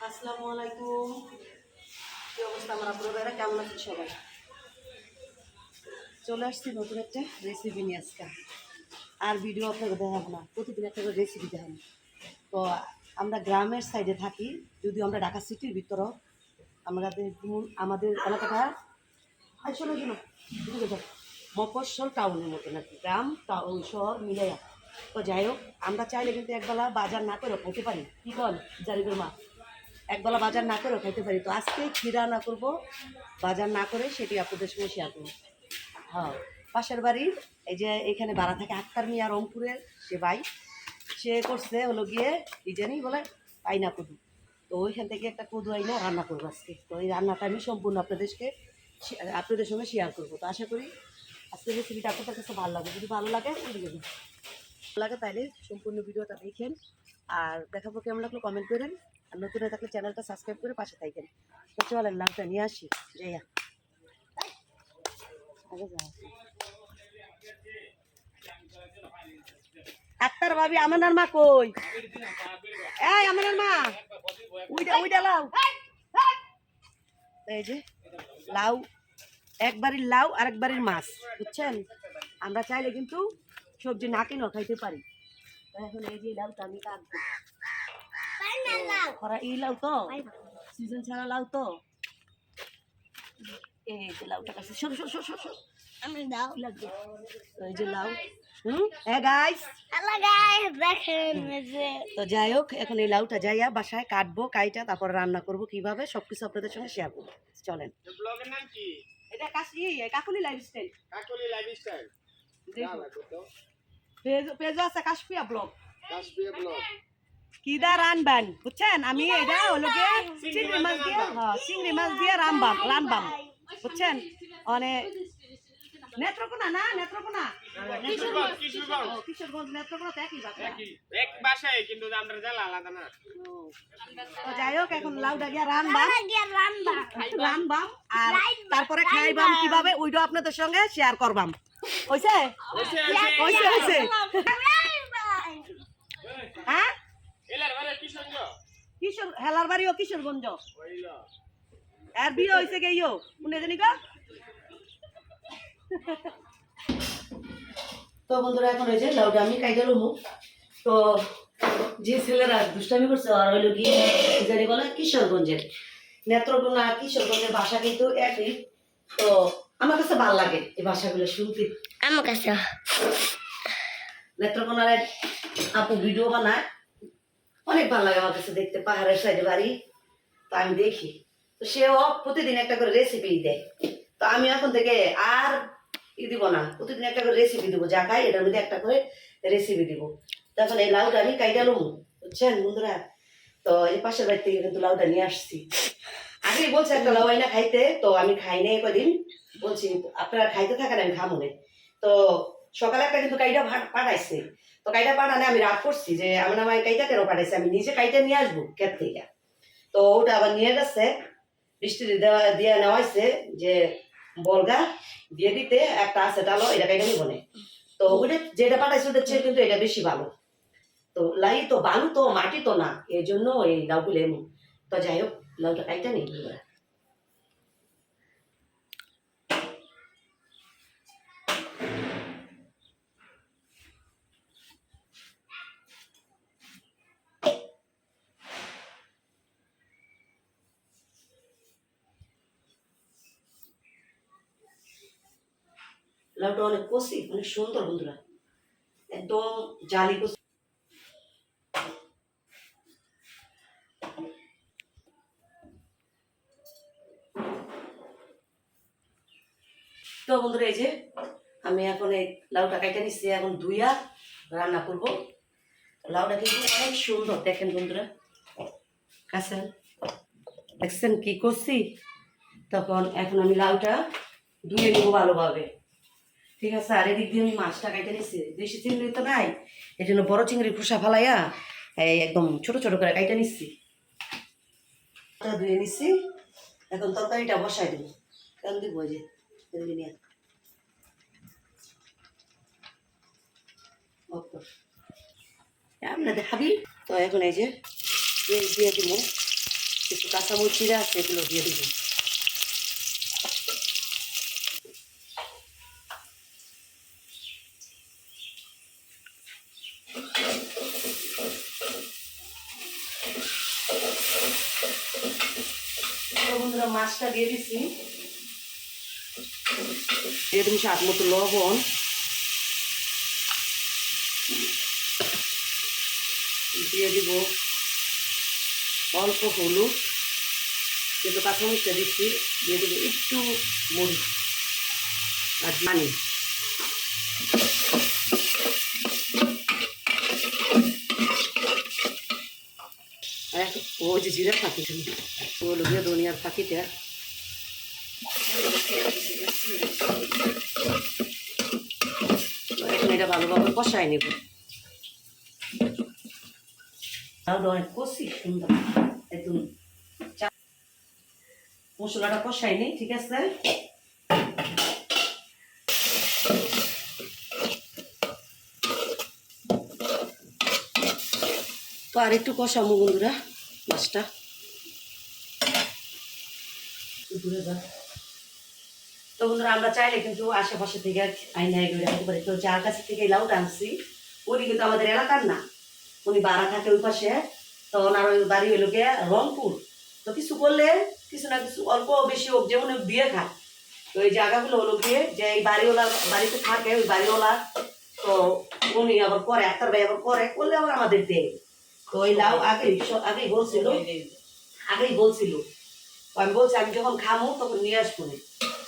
আসসালামু আলাইকুম। কি অবস্থা আমার আপনার কেমন আছেন সবাই? চলে আসছি নতুন একটা রেসিপি নিয়ে আজকে। আর ভিডিও আপনাকে দেখাবো না, প্রতিদিন একটা করে রেসিপি দেখাবো। তো আমরা গ্রামের সাইডে থাকি, যদিও আমরা ঢাকা সিটির ভিতরেও। আমাদের মূল- আমাদের এলাকাটা আসলে শোনো মফস্বল টাউনের মতন আর কি। গ্রাম টাউন শহর মিলাইয়া। তো যাই হোক, আমরা চাইলে কিন্তু একবেলা বাজার না করেও খাইতে পারি। কি বল, জারিগুর মা? একবেলা বাজার না করেও খাইতে পারি। তো আজকে খিরা না করব? বাজার না করে সেটি আপনাদের সঙ্গে শেয়ার করব। হ্যাঁ পাশের বাড়ির এই যে এখানে বাড়া থাকে আক্তার মিয়া রংপুরের, সে ভাই। সে করছে হলো গিয়ে, কি জানি বলে আইনা কদু তো ওইখান থেকে একটা কদু আইনা রান্না করব আজকে। তো এই রান্নাটা আমি সম্পূর্ণ আপনাদেরকে আপনাদের সঙ্গে শেয়ার করব। তো আশা করি আজকে রেসিপিটা আপনাদের কাছে ভালো লাগে যদি ভালো লাগে লাগে তাহলে সম্পূর্ণ ভিডিওটা দেখেন। আর দেখাবো কেমন লাগল কমেন্ট করেন। আর নতুন হয়ে থাকলে চ্যানেলটা সাবস্ক্রাইব করে পাশে থাকেন তো চলেন লাউটা নিয়ে আসি। যাও। আক্তার ভাবি, আমার মা কই? এই, আমার মা উইডা উইডা লাউ। এই যে, লাউ। একবারের লাউ আর একবারের মাছ। বুঝছেন? আমরা চাইলে কিন্তু সবজি না কিনেও খাইতে পারি। এখন এই যে লাউটা আমি কাটবো। খরা এই লাউ তো? সিজন ছাড়া লাউ তো? এই যে লাউটা কাছে সর সর সর সর সর আমি দাও লাগবে। এই যে লাউ। হুম? হ্যাঁ গাইস হ্যালো গাইস দেখেন যে। তো যাই হোক এখন এই লাউটা যাইয়া বাসায় কাটবো কাইটা তারপর রান্না করব কীভাবে সবকিছু আপনাদের সঙ্গে শেয়ার করব। চলেন। ব্লগের নাম কি? এটা কাশি কাকুলি লাইফস্টাইল কাকলি তো পেজ পেজ আছে কাশপিয়া ব্লগ। কাশ্মীর ব্লগ। কিদা রানবান বুঝছেন? আমি এটা হলো গিয়ে চিংড়ি মাছ দিয়ে হ্যাঁ চিংড়ি মাছ দিয়ে রামবাম রানবাম বুঝছেন? অনেক নেত্রকোনা না নেত্রকোনা? কিশোরগঞ্জ কিশোরগঞ্জ ও, কিশোরগঞ্জ নেত্রকোনা তো একই বাসা। এক বাসায় কিন্তু আমরা জেলা আলাদা না। যাই হোক এখন গিয়া রানবাম। রানবাম। আর তারপরে খাইবাম কীভাবে ওইটা আপনাদের সঙ্গে শেয়ার করবাম। হইছে হইছে হইছে হইছে হ্যাঁ? কিশোরগঞ্জ? কিশোর হেলার বাড়ি কিশোরগঞ্জ। আর বিয়ে হয়েছে গে ইয়ো শুনে জানি গো। তো বন্ধুরা এখন হয়েছে লাউটা আমি কাইটা লমু। তো যে ছেলেরা দুষ্টামি করছে আর হইল কি জানি বলে কিশোরগঞ্জের। নেত্রকোনা কিশোরগঞ্জের ভাষা কিন্তু একই। তো আমার কাছে ভালো লাগে এই ভাষাগুলো শুনতে। আমার কাছে। নেত্রকোনার এক আপু ভিডিও বানায়। অনেক ভালো লাগে আমার কাছে দেখতে পাহাড়ের সাইডে বাড়ি। তো আমি দেখি। তো সেও প্রতিদিন একটা করে রেসিপি দেয়। তো আমি এখন থেকে আর ই দিব না প্রতিদিন একটা করে রেসিপি দিব। যা খাই এটার মধ্যে একটা করে রেসিপি দিব। তখন এই লাউটা আমি কাইটালুম বুঝছেন বন্ধুরা? তো এই পাশের বাড়ি থেকে কিন্তু লাউটা নিয়ে আসছি। আগেই বলছে একটা লাউ আইনা খাইতে, তো আমি খাই নাই কদিন বলছি, আপনারা খাইতে থাকেন, আমি খামো না তো সকালে একটা কিন্তু কাইটা পাঠাইছে। তো কাইটা পাঠানে আমি রাগ করছি যে, আমার আমার কাইটা কেন পাঠাইছে? আমি নিজে কাইটা নিয়ে আসব ক্ষেত থেকে। তো ওটা আবার নিয়ে গেছে। বৃষ্টি দেওয়া দিয়ে নেওয়া হয়েছে যে, বলগা, দিয়ে দিতে, একটা আছে ডালো, এটা কাইটা নিব তো ওটা যেটা পাঠাইছে ওটার চেয়ে কিন্তু এটা বেশি ভালো। তো লাই তো বালু তো মাটি তো না, এই জন্য এই লাউগুলো এমন তো যাই হোক লাউটা কাইটা নেই। লাউটা অনেক কষি, অনেক সুন্দর বন্ধুরা। একদম জালি কষি। তো বন্ধুরা, এই যে আমি এখন এই লাউটা কাইটা নিচ্ছি, এখন ধুইয়া রান্না করব। লাউটা কিন্তু অনেক সুন্দর, দেখেন বন্ধুরা। কাছেন দেখছেন কি করছি? তখন এখন আমি লাউটা ধুয়ে নিব ভালোভাবে। ঠিক আছে, আর এদিক দিয়ে আমি মাছটা কাইতে নিচ্ছি। দেশি চিংড়ি তো নাই এই জন্য বড় চিংড়ি খোসা ফালাইয়া এই একদম ছোট ছোট করে কাইটা নিচ্ছি। ধুয়ে নিচ্ছি, এখন তরকারিটা বসাই দেবো। কেন দিব যে। কর। আপনাদের তো এখন এই যে পেঁয়াজ দিয়ে দিব। কিছু আছে, এগুলো দিয়ে দিব। বন্ধুরা, মাছটা দিয়ে দিচ্ছি দিয়ে দিন স্বাদ মতো লবণ। দিয়ে দিব অল্প হলুদ। কিন্তু কাঁচামরিচটা দিচ্ছি, দিয়ে দেবো একটু মরিচ আর পানি। ওই যে জিরার ফাঁকি। দিয়ে ধনিয়ার ফাঁকিটা। এটা ভালোভাবে কষায় নেব। তাহলে অনেক কষি সুন্দর। একদম মশলাটা কষাই নেই ঠিক আছে? তো আর একটু কষামো বন্ধুরা মাছটা। দূরে যা তো বন্ধুরা আমরা চাইলে কিন্তু আশেপাশে থেকে আইনা এগুলো রাখতে পারি। তো যার কাছে থেকে লাউটা আনছি উনি কিন্তু আমাদের এলাকার না। উনি বাড়া থাকে ওই পাশে তো ওনার ওই বাড়ি হইল গিয়ে রংপুর। তো কিছু করলে কিছু না কিছু অল্প বেশি হোক যেমন বিয়ে খায় তো এই জায়গাগুলো হলো গিয়ে যে এই বাড়িওয়ালা বাড়িতে থাকে ওই বাড়িওয়ালা তো উনি আবার করে একটার ভাই আবার করে করলে আবার আমাদের দেয়। তো ওই লাউ আগে আগেই বলছিল আগেই বলছিল। আমি বলছি আমি যখন খামো তখন নিয়ে আসব না।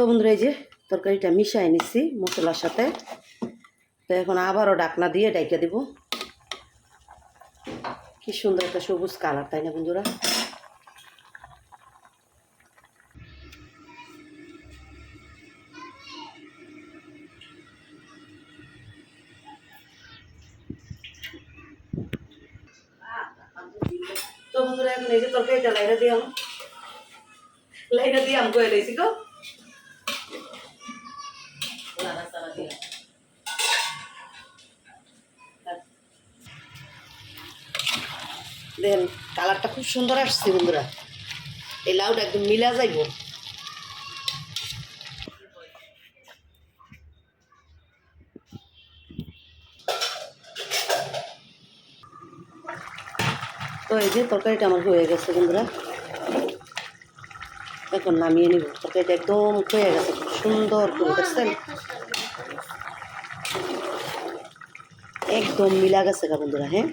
তো বন্ধুরা এই যে তরকারিটা মিশাই নিছি মশলার সাথে। তো এখন আবারও ডাকনা দিয়ে ডাইকে দিব। কি সুন্দর একটা সবুজ কালার, তাই না বন্ধুরা? তো বন্ধুরা, এখন এই যে তরকারিটা দিয়াম লাইনা দিয়াম কয়ে লইছি গো। দেখেন কালারটা খুব সুন্দর আসছে বন্ধুরা। এই লাউটা একদম মিলা যাইব। তো এই যে তরকারিটা আমার হয়ে গেছে বন্ধুরা। এখন নামিয়ে নিব। তরকারিটা একদম হয়ে গেছে, খুব সুন্দর করে, দেখছেন? একদম মিলা গেছে বন্ধুরা হ্যাঁ?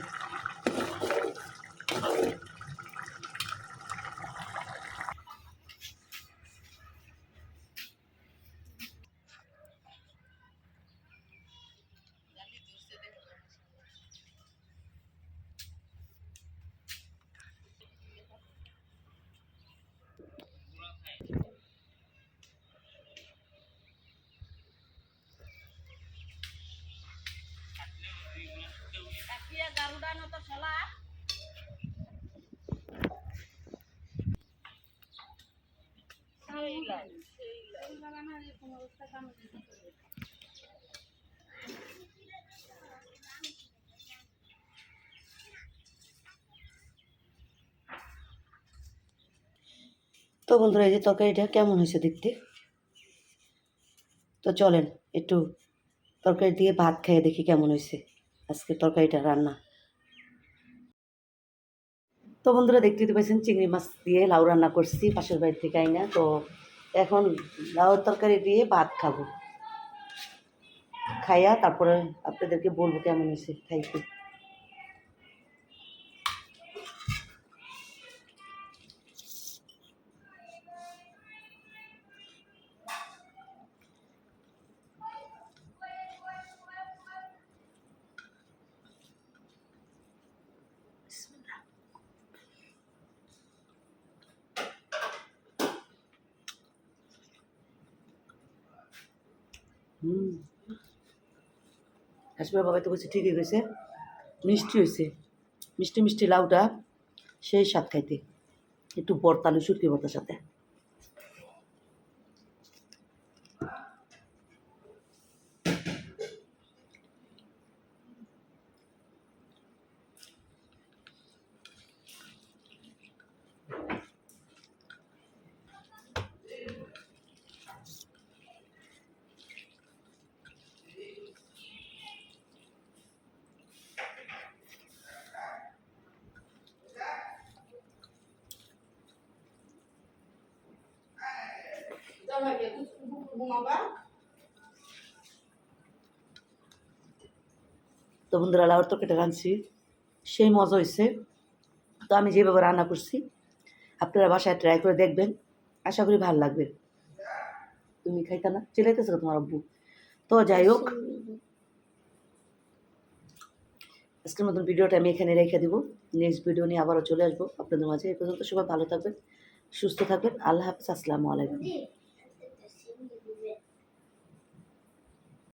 বন্ধুরা, এই যে তরকারিটা কেমন হয়েছে দেখতে? তো চলেন, একটু তরকারি দিয়ে ভাত খেয়ে দেখি কেমন হয়েছে আজকে তরকারিটা রান্না। তো বন্ধুরা, দেখতে তো পাইছেন চিংড়ি মাছ দিয়ে লাউ রান্না করছি, পাশের বাড়ি থেকে আইনা, তো এখন লাউ তরকারি দিয়ে ভাত খাব। খাইয়া তারপরে আপনাদেরকে বলব কেমন হয়েছে খাইতে হুম। হাসপাতাল বাবা তো বলছে, ঠিকই গেছে মিষ্টি হয়েছে মিষ্টি মিষ্টি লাউটা সেই স্বাদ খাইতে। একটু বর্তালু সুরকি বর্তার সাথে। তো বন্ধুরা, লাউর তরকারিটা রাঁধছি। সেই মজা হয়েছে তো আমি যেভাবে রান্না করছি, আপনারা বাসায় ট্রাই করে দেখবেন। আশা করি ভালো লাগবে। তুমি খাইতা না? চিলাইতেছো তোমার আব্বু। তো যাই হোক, আজকের মতন ভিডিওটা আমি এখানে রেখে দেবো। নেক্সট ভিডিও নিয়ে আবারও চলে আসব। আপনাদের মাঝে এই পর্যন্ত সবাই ভালো থাকবেন, সুস্থ থাকবেন। আল্লাহ হাফিজ, আসসালামু আলাইকুম।